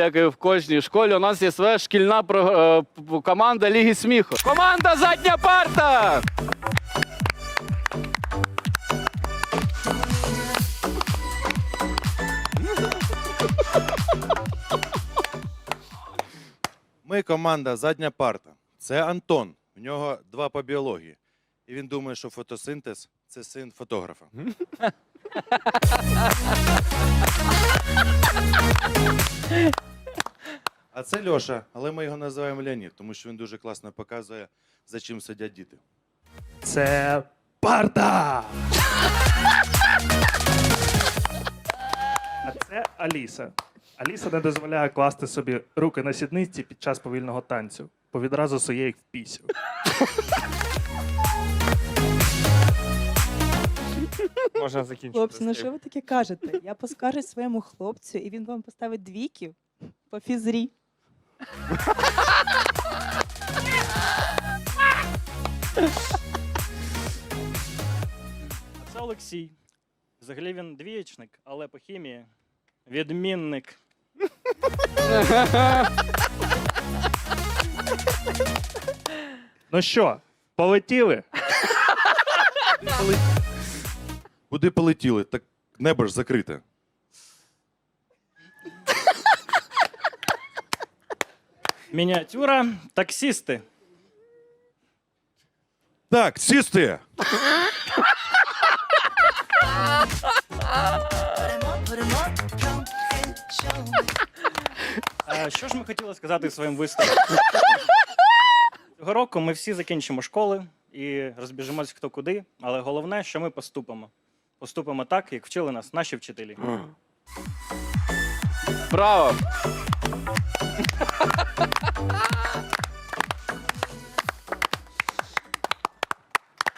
як і в кожній школі, у нас є своя шкільна про- е, команда Ліги сміху. Команда задня парта! Ми команда задня парта. Це Антон. У нього два по біології. І він думає, що фотосинтез це син фотографа. А це Льоша, але ми його називаємо Леонід, тому що він дуже класно показує, за чим сидять діти. Це парта! А це Аліса. Аліса не дозволяє класти собі руки на сідниці під час повільного танцю, бо відразу сує їх в пісю. Можна закінчити. Хлопці, ну що ви таке кажете? Я поскаржусь своєму хлопцю, і він вам поставить двійки по фізрі. Це Олексій. Взагалі він двієчник, але по хімії відмінник. Ну що, полетіли? Куди полетіли? Так небо ж закрите. Мініатюра таксісти. Так, сісти! А, що ж ми хотіли сказати своїм виступом? Цього року ми всі закінчимо школи і розбіжимось хто куди, але головне, що ми поступимо. Поступимо так, як вчили нас наші вчителі. Браво!